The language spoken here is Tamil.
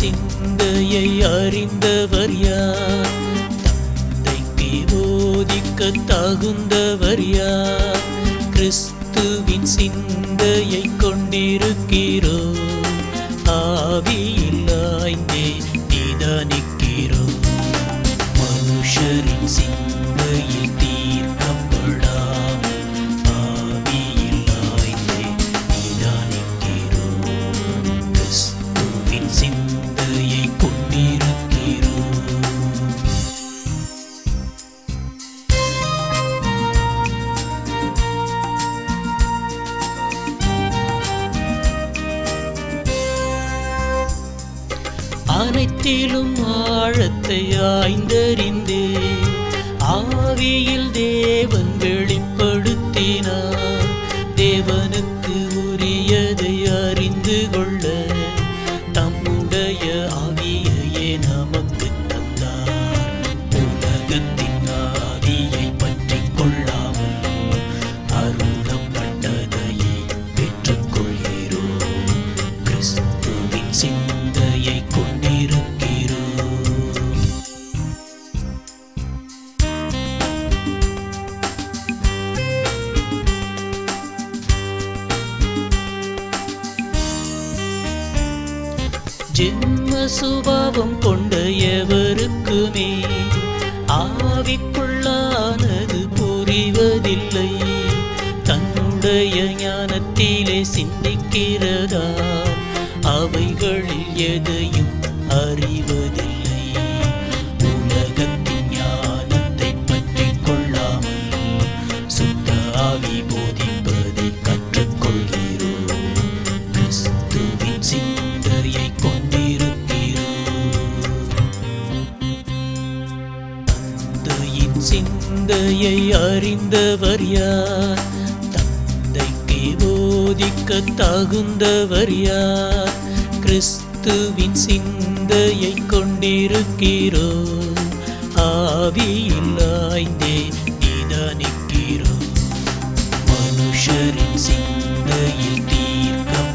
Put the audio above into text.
சிந்தையை அறிந்தவர் யார்? தந்தைக்கு போதிக்க தகுந்தவர் யார்? கிறிஸ்துவின் சிந்தையை கொண்டிருக்கிறோ? ஆவியில்லாய்ந்தே நிதானிக்கிறோம் மனுஷரின் சிந்தையில் அனைத்திலும் ஆழத்தை ஆய்ந்தறிந்தே ஆவியில் தேவன் வெளிப்படுத்தினார். தேவனுக்கு உரியதை அறிந்து கொள்ள தம்முடைய ஜென்ம சுபாவம் கொண்ட எவருக்குமே ஆவிக்குள்ளானது புரிவதில்லை. தன்னுடைய ஞானத்திலே சிந்திக்கிறதா? அவைகளில் எதையும் அறிவதில்லை. உலகத்தின் ஞானத்தை பற்றி கொள்ளாமல் சுத்த ஆவி போதிப்பது சிந்தையை அறிந்தவர் யார்? தந்தைக்கு போதிக்க தகுந்தவர் யார்? கிறிஸ்துவின் சிந்தையை கொண்டிருக்கிறோ? ஆவியில் ஆய்ந்தே நிதானிக்கிறோம் மனுஷரின் சிந்தையில் தீர்க்கம்